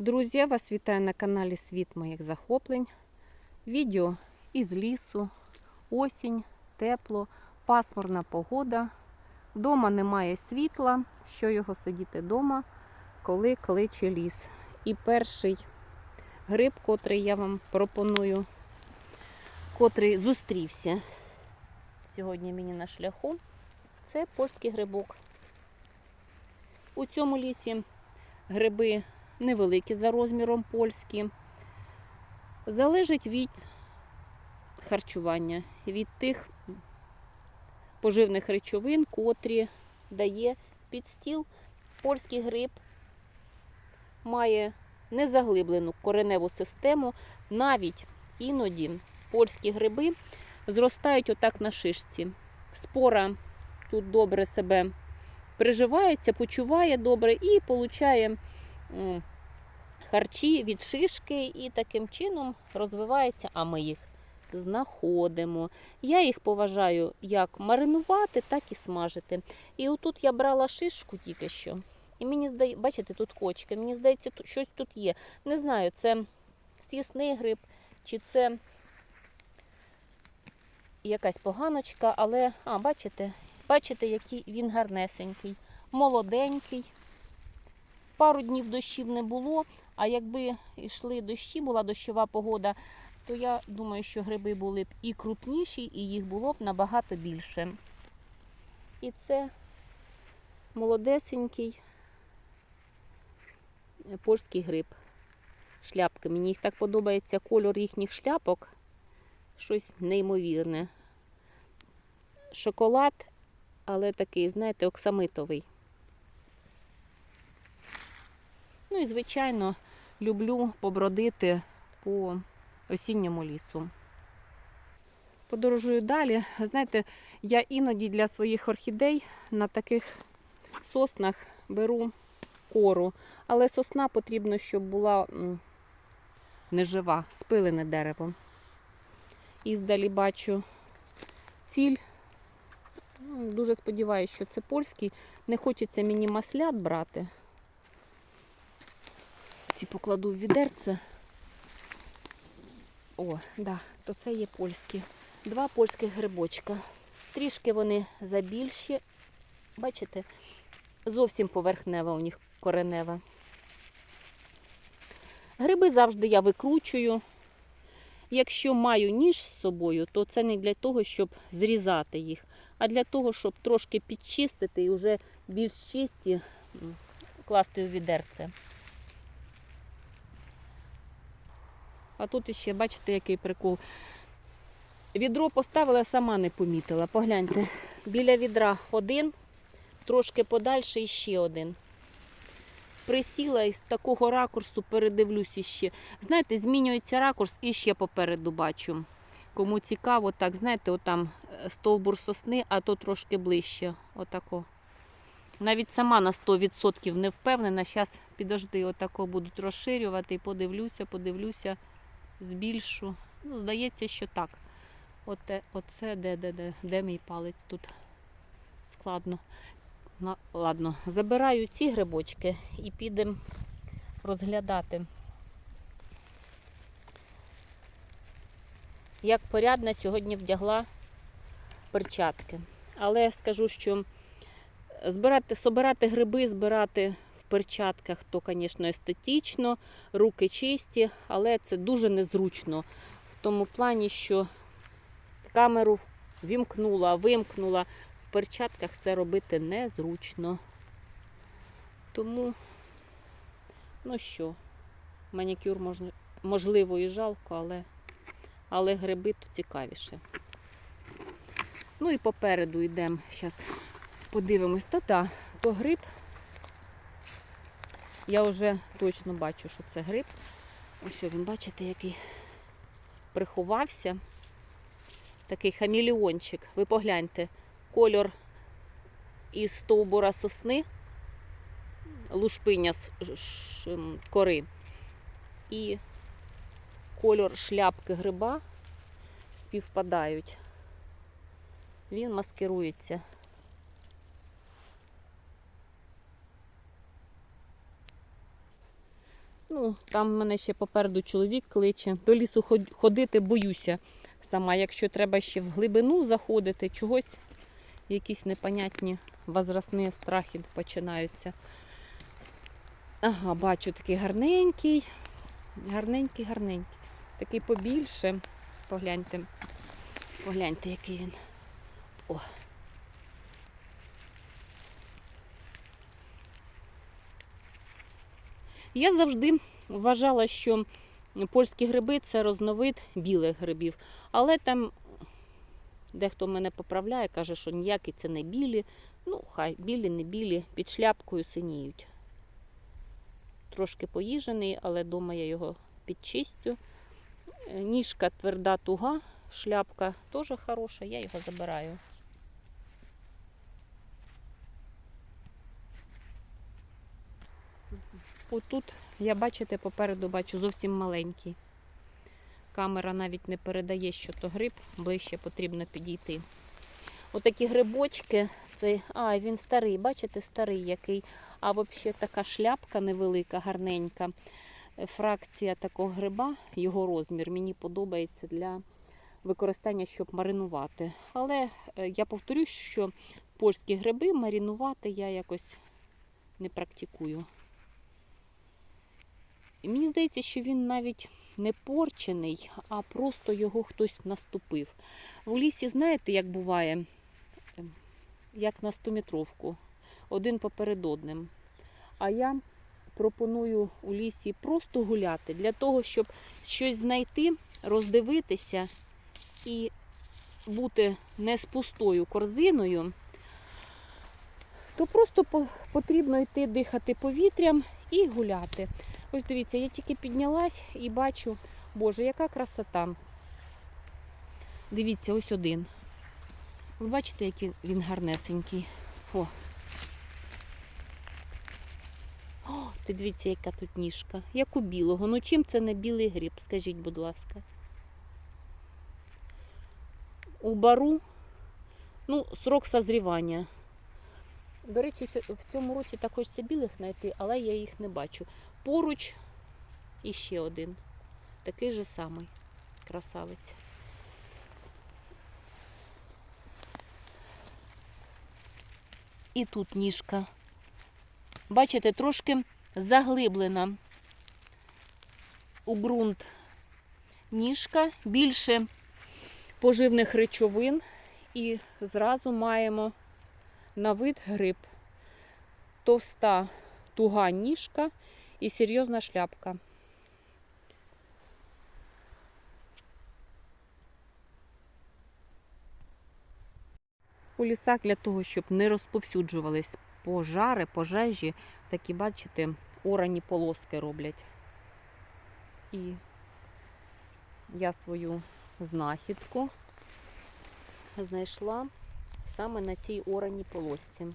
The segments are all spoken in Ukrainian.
Друзі, вас вітаю на каналі Світ моїх захоплень. Відео із лісу, осінь, тепло, пасмурна погода. Дома немає світла, що його сидіти вдома, коли кличе ліс. І перший гриб, котрий я вам пропоную, котрий зустрівся сьогодні мені на шляху, це польський грибок. У цьому лісі гриби невеликі за розміром польські. Залежить від харчування, від тих поживних речовин, котрі дає під стіл. Польський гриб має незаглиблену кореневу систему. Навіть іноді польські гриби зростають отак на шишці. Спора тут добре себе приживається, почуває добре і получає харчі від шишки, і таким чином розвивається, а ми їх знаходимо. Я їх поважаю як маринувати, так і смажити. І отут я брала шишку тільки що. І мені здається, бачите, тут кочки. Мені здається, тут щось тут є. Не знаю, це сісний гриб, чи це якась поганочка, але, а, бачите, бачите, який він гарнесенький, молоденький. Пару днів дощів не було, а якби йшли дощі, була дощова погода, то я думаю, що гриби були б і крупніші, і їх було б набагато більше. І це молодесенький польський гриб. Шляпки. Мені їх так подобається кольор їхніх шляпок. Щось неймовірне. Шоколад, але такий, знаєте, оксамитовий. Ну і, звичайно, люблю побродити по осінньому лісу. Подорожую далі. Знаєте, я іноді для своїх орхідей на таких соснах беру кору, але сосна потрібно, щоб була нежива, спилене дерево. Іздалі бачу ціль. Ну, Дуже сподіваюся, що це польський. Не хочеться мені маслят брати. Ці покладу в відерце. О, да, то це є польські. Два польських грибочка. Трішки вони забільші. Бачите, зовсім поверхнева у них коренева. Гриби завжди я викручую. Якщо маю ніж з собою, то це не для того, щоб зрізати їх, а для того, щоб трошки підчистити і вже більш чисті класти у відерце. А тут іще, бачите, який прикол. Відро поставила, сама не помітила. Погляньте, біля відра один, трошки подальше іще один. Присіла і з такого ракурсу передивлюсь іще. Знаєте, змінюється ракурс і ще попереду бачу. Кому цікаво, так, знаєте, отам е, стовбур сосни, а то трошки ближче. Отако. Навіть сама на 100% не впевнена. Зараз підожди, отако будуть розширювати і подивлюся, подивлюся, збільшу. Ну, здається, що так. Оте, оце де, де, де, де мій палець тут складно. Ну, ладно, забираю ці грибочки і підемо розглядати. Як порядно сьогодні вдягла перчатки. Але скажу, що збирати, собирати гриби, збирати перчатках, то, звісно, естетично, руки чисті, але це дуже незручно. В тому плані, що камеру вімкнула, вимкнула. В перчатках це робити незручно. Тому, ну що, манікюр можливо і жалко, але, але гриби то цікавіше. Ну і попереду йдемо. Зараз подивимось. Та-та, то гриб. Я вже точно бачу, що це гриб. Ось він, бачите, який приховався. Такий хаміліончик. Ви погляньте, кольор із стовбура сосни, лушпиня з кори і кольор шляпки гриба співпадають. Він маскирується. Ну, там мене ще попереду чоловік кличе. До лісу ход- ходити боюся сама. Якщо треба ще в глибину заходити, чогось, якісь непонятні возрастні страхи починаються. Ага, бачу такий гарненький, гарненький, гарненький. Такий побільше. Погляньте. Погляньте, який він. О. Я завжди вважала, що польські гриби це розновид білих грибів. Але там дехто мене поправляє, каже, що ніякі це не білі. Ну, хай білі, не білі, під шляпкою синіють. Трошки поїжений, але вдома я його підчистю. Ніжка тверда туга, шляпка теж хороша, я його забираю. Отут я бачите, попереду бачу зовсім маленький. Камера навіть не передає, що то гриб, ближче потрібно підійти. Отакі грибочки, це, а, він старий, бачите, старий який. А взагалі така шляпка невелика, гарненька. Фракція такого гриба, його розмір, мені подобається для використання, щоб маринувати. Але е, я повторюю, що польські гриби маринувати я якось не практикую. І мені здається, що він навіть не порчений, а просто його хтось наступив. В лісі, знаєте, як буває, Ем, як на 100-метровку, один поперед одним. А я пропоную у лісі просто гуляти для того, щоб щось знайти, роздивитися і бути не з пустою корзиною, то просто потрібно йти дихати повітрям і гуляти. Ось дивіться, я тільки піднялась і бачу, боже, яка красота. Дивіться, ось один. Ви бачите, який він гарнесенький. О. О, ти дивіться, яка тут ніжка. Як у білого. Ну чим це не білий гриб, скажіть, будь ласка. У бару, ну, срок созрівання. До речі, в цьому році так хочеться білих знайти, але я їх не бачу. Поруч іще один. Такий же самий красавець. І тут ніжка. Бачите, трошки заглиблена у ґрунт ніжка, більше поживних речовин. І зразу маємо на вид гриб. Товста туга ніжка і серйозна шляпка. У лісах для того, щоб не розповсюджувались пожари, пожежі, такі, бачите, бачите,орані полоски роблять. І я свою знахідку знайшла саме на цій ораній полосці.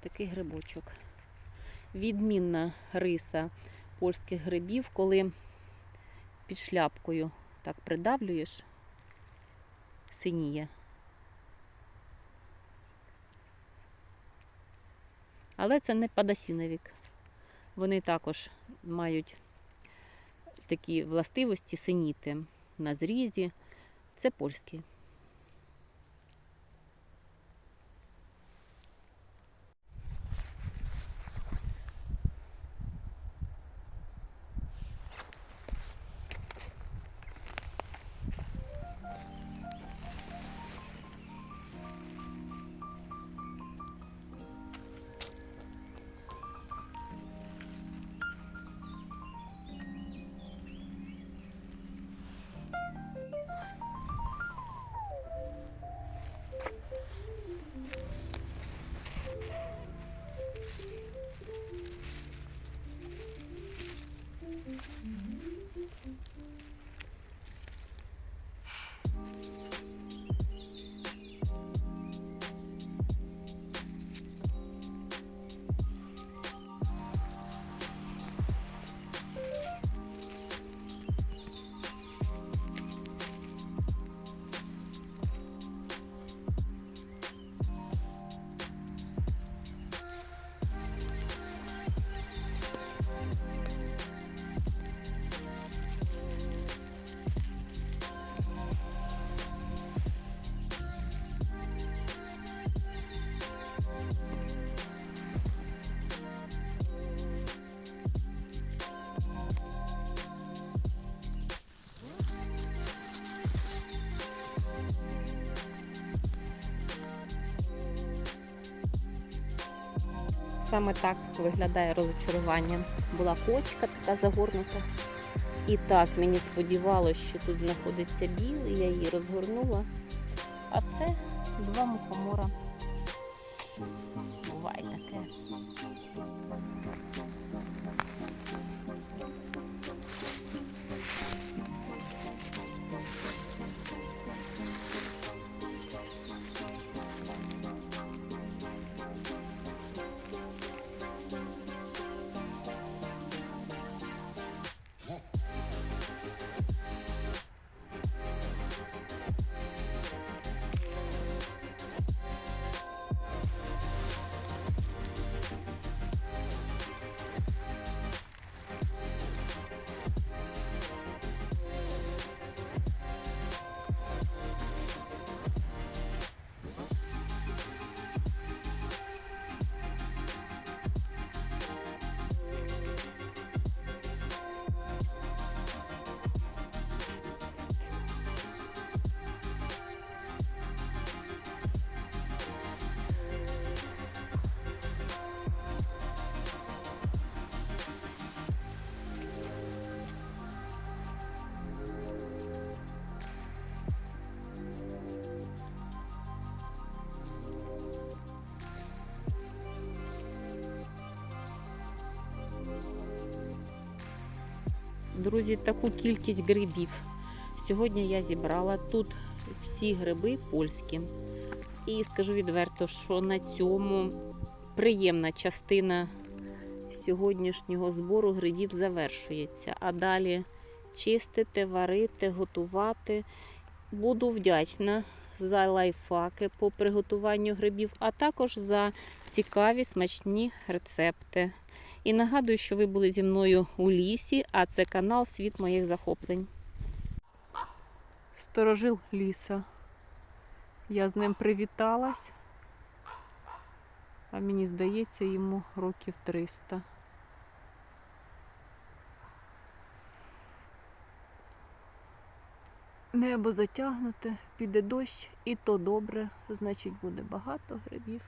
Такий грибочок. Відмінна риса польських грибів, коли під шляпкою так придавлюєш, синіє. Але це не падасіновік. Вони також мають такі властивості синіти на зрізі. Це польський. Саме так виглядає розочарування. Була кочка така загорнута. І так мені сподівалося, що тут знаходиться білий, я її розгорнула. А це два мухомора. Буває таке. Друзі, таку кількість грибів. Сьогодні я зібрала тут всі гриби польські. І скажу відверто, що на цьому приємна частина сьогоднішнього збору грибів завершується. А далі чистити, варити, готувати. Буду вдячна за лайфхаки по приготуванню грибів, а також за цікаві смачні рецепти. І нагадую, що ви були зі мною у лісі, а це канал Світ моїх захоплень. Сторожил ліса. Я з ним привіталась, а мені здається, йому років 300. Небо затягнуте, піде дощ, і то добре, значить буде багато грибів.